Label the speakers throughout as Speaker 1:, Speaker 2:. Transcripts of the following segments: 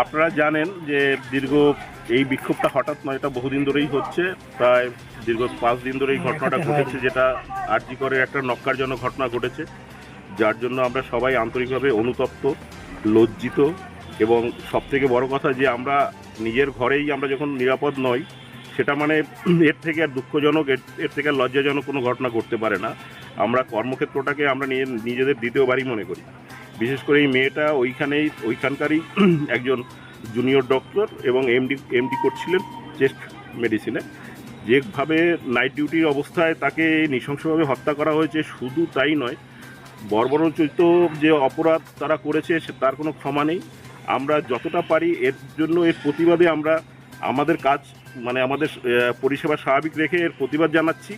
Speaker 1: আপনারা জানেন যে দীর্ঘ এই বিক্ষোভটা হঠাৎ নয় এটা বহুদিন ধরেই হচ্ছে প্রায় দীর্ঘ পাঁচ দিন ধরে এই ঘটনাটা ঘটেছে যেটা আরজি করে একটা নক্কারজনক ঘটনা ঘটেছে যার জন্য আমরা সবাই আন্তরিকভাবে অনুতপ্ত লজ্জিত এবং সব থেকে বড় কথা যে আমরা নিজের ঘরেই আমরা যখন নিরাপদ নই সেটা মানে এর থেকে আর দুঃখজনক এর এর থেকে আর লজ্জাজনক কোনো ঘটনা ঘটতে পারে না। আমরা কর্মক্ষেত্রটাকে আমরা নিজেদের দ্বিতীয় বাড়ি মনে করি। বিশেষ করে এই মেয়েটা ওইখানেই, ওইখানকারই একজন জুনিয়র ডক্টর এবং এমডি এমডি করছিলেন চেস্ট মেডিসিনে যেভাবে নাইট ডিউটির অবস্থায় তাকে নৃশংসভাবে হত্যা করা হয়েছে, শুধু তাই নয় বর্বরোচিত যে অপরাধ তারা করেছে তার কোনো ক্ষমা নেই। আমরা যতটা পারি এর জন্য এর প্রতিবাদে আমরা আমাদের কাজ মানে আমাদের পরিষেবা স্বাভাবিক রেখে এর প্রতিবাদ জানাচ্ছি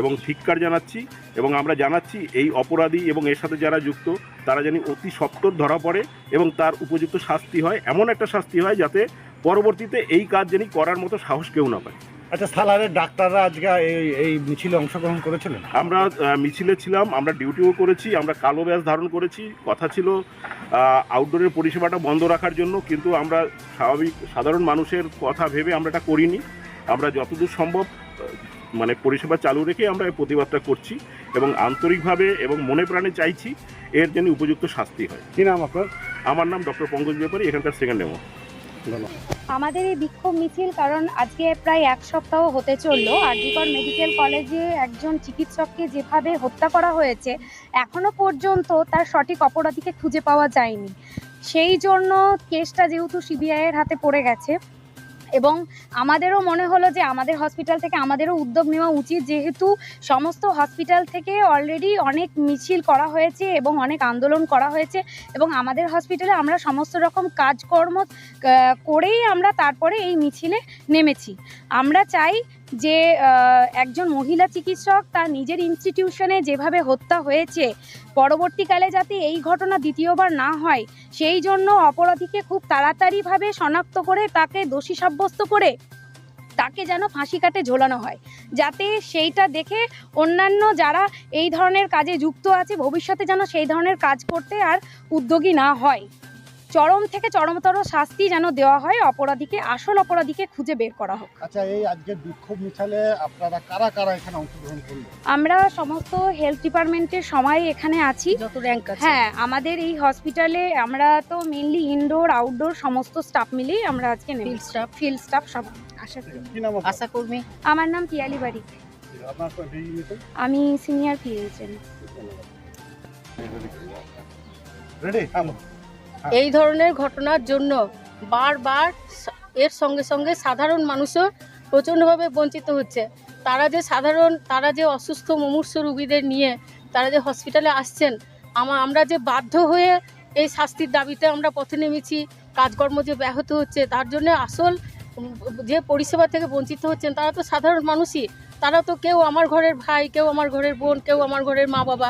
Speaker 1: এবং ধিক্কার জানাচ্ছি। এবং আমরা জানাচ্ছি এই অপরাধী এবং এর সাথে যারা যুক্ত তারা যেন অতি সত্বর ধরা পড়ে এবং তার উপযুক্ত শাস্তি হয় এমন একটা শাস্তি হয় যাতে পরবর্তীতে এই কাজ যেন করার মতো সাহস কেউ না পায়।
Speaker 2: আচ্ছা সালারের ডাক্তাররা আজকে এই এই মিছিলে অংশগ্রহণ করেছিলেন?
Speaker 1: আমরা মিছিলে ছিলাম আমরা ডিউটিও করেছি আমরা কালো ব্যাস ধারণ করেছি কথা ছিল আউটডোরের পরিষেবাটা বন্ধ রাখার জন্য কিন্তু আমরা স্বাভাবিক সাধারণ মানুষের কথা ভেবে আমরা এটা করিনি। আমরা যতদূর সম্ভব মানে পরিষেবা চালু রেখে আমরা প্রতিবাদটা করছি এবং আন্তরিকভাবে এবং মনে প্রাণে চাইছি এর যেন উপযুক্ত শাস্তি হয়।
Speaker 2: কি নাম আপনার?
Speaker 1: আমার নাম ডক্টর পঙ্কজ ব্যাপারী, এখানকার সেকেন্ড ডেমো
Speaker 3: আমাদের এই বিক্ষোভ মিছিল, কারণ আজকে প্রায় এক সপ্তাহ হতে চলল, আরজিকর মেডিকেল কলেজে একজন চিকিৎসককে যেভাবে হত্যা করা হয়েছে, এখনও পর্যন্ত তার সঠিক অপরাধীকে খুঁজে পাওয়া যায়নি। সেই জন্য কেসটা যেহেতু সিবিআইয়ের হাতে পড়ে গেছে এবং আমাদেরও মনে হলো যে আমাদের হসপিটাল থেকে আমাদেরও উদ্যোগ নেওয়া উচিত, যেহেতু সমস্ত হসপিটাল থেকে অলরেডি অনেক মিছিল করা হয়েছে এবং অনেক আন্দোলন করা হয়েছে এবং আমাদের হসপিটালে আমরা সমস্ত রকম কাজকর্ম করেই আমরা তারপরে এই মিছিলে নেমেছি। আমরা চাই যে একজন মহিলা চিকিৎসক তার নিজের ইনস্টিটিউশনে যেভাবে হত্যা হয়েছে, পরবর্তীকালে যাতে এই ঘটনা দ্বিতীয়বার না হয়, সেই জন্য অপরাধীকে খুব তাড়াতাড়িভাবে শনাক্ত করে তাকে দোষী সাব্যস্ত করে তাকে যেন ফাঁসি কাটে ঝোলানো হয়। যাতে সেইটা দেখে অন্যান্য যারা এই ধরনের কাজে যুক্ত আছে, ভবিষ্যতে যেন সেই ধরনের কাজ করতে আর উদ্যোগী না হয়। চরম থেকে চরমতর শাস্তি যেন দেওয়া হয় অপরাধীকে আসল অপরাধীকে খুঁজে বের করা হোক।
Speaker 2: আচ্ছা এই আজকে বিক্ষোভ মিছিলে আপনারা কারা কারা এখানে অংশগ্রহণ করলেন?
Speaker 3: আমরা সমস্ত হেলথ ডিপার্টমেন্টের সময় এখানে আছি।
Speaker 4: যত র্যাঙ্ক আছে।
Speaker 3: হ্যাঁ আমাদের এই হসপিটালে আমরা তো মেনলি ইনডোর আউটডোর সমস্ত স্টাফ মিলেই আমরা আজকে নেই
Speaker 4: ফিল্ড স্টাফ
Speaker 3: ফিল্ড স্টাফ সব। আশা করি।
Speaker 2: কি নাম
Speaker 4: আশা কর্মী
Speaker 3: আমার নাম পিয়ালি বাড়ি
Speaker 2: আপনার রেডি
Speaker 3: আমি সিনিয়র ফিজিশিয়ান
Speaker 4: এই ধরনের ঘটনার জন্য বারবার এর সঙ্গে সঙ্গে সাধারণ মানুষও প্রচণ্ডভাবে বঞ্চিত হচ্ছে। তারা যে সাধারণ, তারা যে অসুস্থ, মুমূর্ষ রুগীদের নিয়ে তারা যে হসপিটালে আসছেন, আমা, আমরা যে বাধ্য হয়ে এই শাস্তির দাবিতে আমরা পথে নেমেছি, কাজকর্ম যে ব্যাহত হচ্ছে, তার জন্য আসল যে পরিষেবা থেকে বঞ্চিত হচ্ছেন, তারা তো সাধারণ মানুষই। তারা তো কেউ আমার ঘরের ভাই, কেউ আমার ঘরের বোন, কেউ আমার ঘরের মা বাবা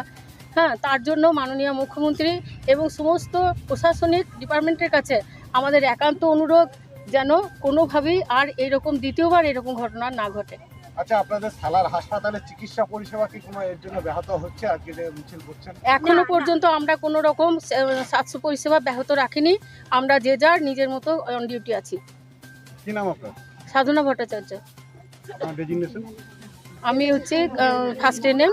Speaker 4: হ্যাঁ তার জন্য মাননীয় মুখ্যমন্ত্রী এবং সমস্ত প্রশাসনিক ডিপার্টমেন্টের কাছে আমাদের একান্ত অনুরোধ যেন কোনোভাবেই আর এরকম দ্বিতীয়বার এরকম ঘটনা না ঘটে।
Speaker 2: আচ্ছা আপনাদের সালার হাসপাতালে চিকিৎসা পরিষেবা কি কোনো এর জন্য ব্যাহত হচ্ছে? আজকে যে মিছিল করছেন।
Speaker 3: এখনও
Speaker 4: পর্যন্ত আমরা কোনো রকম স্বাস্থ্য পরিষেবা ব্যাহত রাখিনি। আমরা যে যার নিজের মতো অন ডিউটি আছি।
Speaker 2: কি নাম আপনার?
Speaker 4: সাধনা ভট্টাচার্য। আমি হচ্ছে ফার্স্ট এনএম